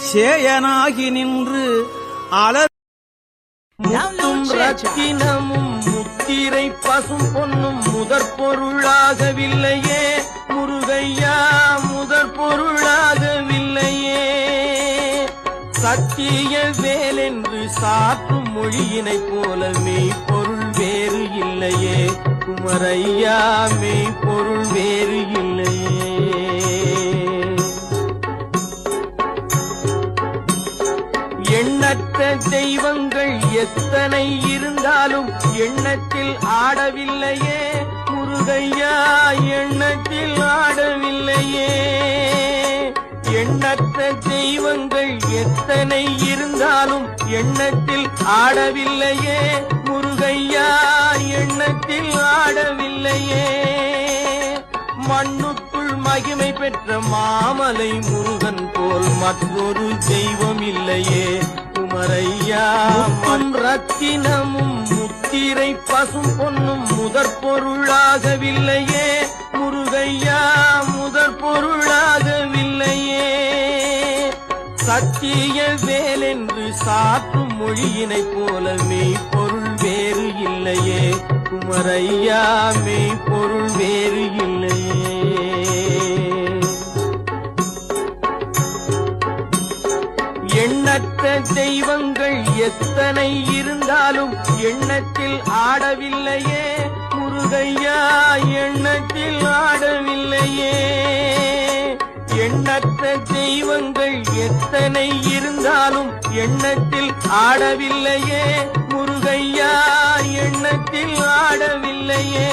சேயனாகி நின்று முத்தும் ரத்தினமும் முத்திரை பசும் பொன்னும் முதற் பொருளாகவில்லையே. முருகையா முதற் பொருளாகவில்லையே. சத்திய வேலென்று சாற்றும் மொழியினை போல மெய்ப்பொருள் வேறு இல்லையே. குமரையா மெய்ப்பொருள் வேறு எண்ணற்ற தெய்வங்கள் எத்தனை இருந்தாலும் எண்ணத்தில் ஆடவில்லையே. முருகையா எண்ணத்தில் ஆடவில்லையே. எண்ணற்ற தெய்வங்கள் எத்தனை இருந்தாலும் எண்ணத்தில் ஆடவில்லையே. முருகையா எண்ணத்தில் ஆடவில்லையே. மண்ணுக்குள் மகிமை பெற்ற மாமலை முருகன் போல் மற்றொரு தெய்வம் இல்லையே. குமரையா பொன் ரத்தினமும் முத்திரை பசும் பொன்னும் முதற் பொருளாகவில்லையே. முருகையா முதற் பொருளாகவில்லையே. சத்திய வேலென்று சாற்றும் மொழியினைப் போல மெய்ப்பொருள் வேறு இல்லையே. குமரையா மெய்ப்பொருள் வேறு இல்லையே. எண்ணற்ற தெய்வங்கள் எத்தனை இருந்தாலும் எண்ணத்தில் ஆடவில்லையே. முருகையா எண்ணத்தில் ஆடவில்லையே. எண்ணற்ற தெய்வங்கள் எத்தனை இருந்தாலும் எண்ணத்தில் ஆடவில்லையே. முருகையா எண்ணத்தில் ஆடவில்லையே.